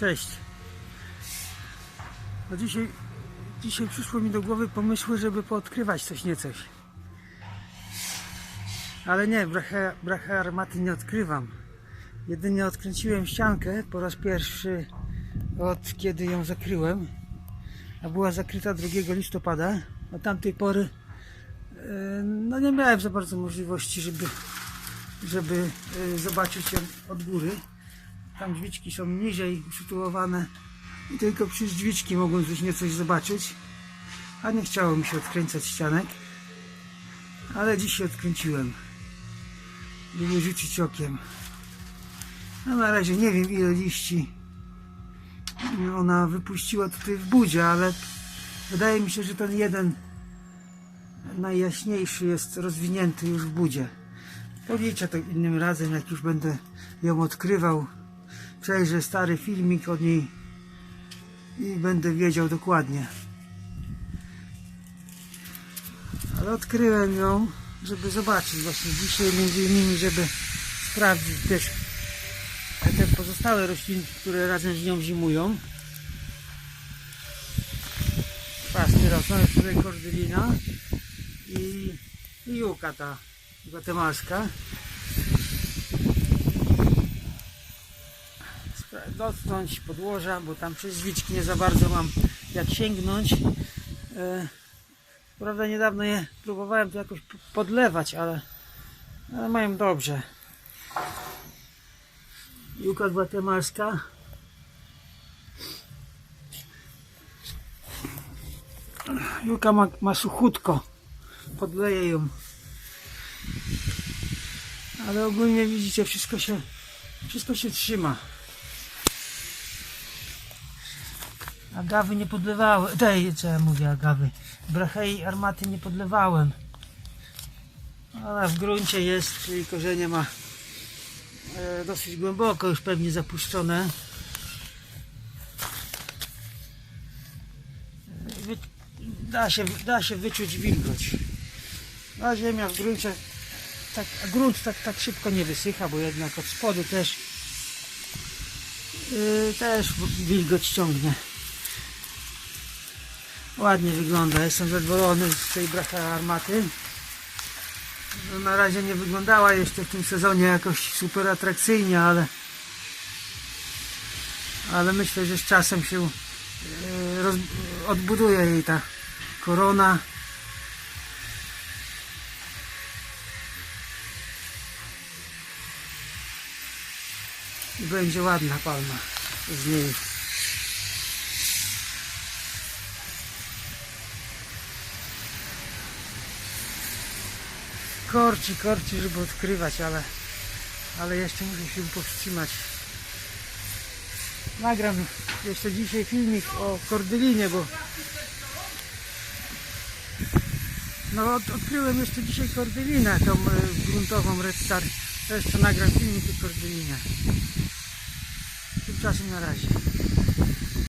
Cześć. No dzisiaj, dzisiaj przyszło mi do głowy pomysły, żeby poodkrywać coś niecoś. Ale nie, brachę, brachę armaty nie odkrywam. Jedynie odkręciłem ściankę po raz pierwszy od kiedy ją zakryłem. A była zakryta 2 listopada. Od tamtej pory e, no nie miałem za bardzo możliwości, żeby, żeby e, zobaczyć ją od góry. Tam drzwiczki są niżej usytuowane i tylko przez drzwiczki mogłem coś niecoś zobaczyć. A nie chciało mi się odkręcać ścianek. Ale dziś się odkręciłem. Żeby rzucić okiem. No na razie nie wiem ile liści ona wypuściła tutaj w budzie, ale wydaje mi się, że ten jeden najjaśniejszy jest rozwinięty już w budzie. Policzę to innym razem, jak już będę ją odkrywał. Przejrzę stary filmik od niej i będę wiedział dokładnie. Ale odkryłem ją, żeby zobaczyć właśnie dzisiaj między innymi, żeby sprawdzić też te pozostałe rośliny, które razem z nią zimują. Pasty rosną, jest tutaj kordylina i, i juka ta gwatemalska. Dotknąć podłoża, bo tam przez drzwiczki nie za bardzo mam jak sięgnąć. E, Prawda, niedawno je próbowałem to jakoś podlewać, ale, ale mają dobrze. Juka gwatemalska. Juka ma, ma suchutko. Podleję ją. Ale ogólnie widzicie, wszystko się, wszystko się trzyma. Agawy nie podlewałem. Tej, co ja mówię, agawy. Brachei armaty nie podlewałem. Ale w gruncie jest, czyli korzenie ma e, dosyć głęboko, już pewnie zapuszczone. E, da, się, da się wyczuć wilgoć. A ziemia w gruncie, tak, grunt tak, tak szybko nie wysycha, bo jednak od spodu też yy, też wilgoć ciągnie. Ładnie wygląda, jestem zadowolony z tej braka armaty. No, na razie nie wyglądała jeszcze w tym sezonie jakoś super atrakcyjnie, ale ale myślę, że z czasem się e, roz, odbuduje jej ta korona. I będzie ładna palma z niej. Korci, korci, żeby odkrywać, ale, ale jeszcze muszę się powstrzymać. Nagram jeszcze dzisiaj filmik o kordylinie, bo no od, odkryłem jeszcze dzisiaj kordylinę, tą e, gruntową Red Star. To jeszcze nagram filmik o kordylinie. Tymczasem na razie.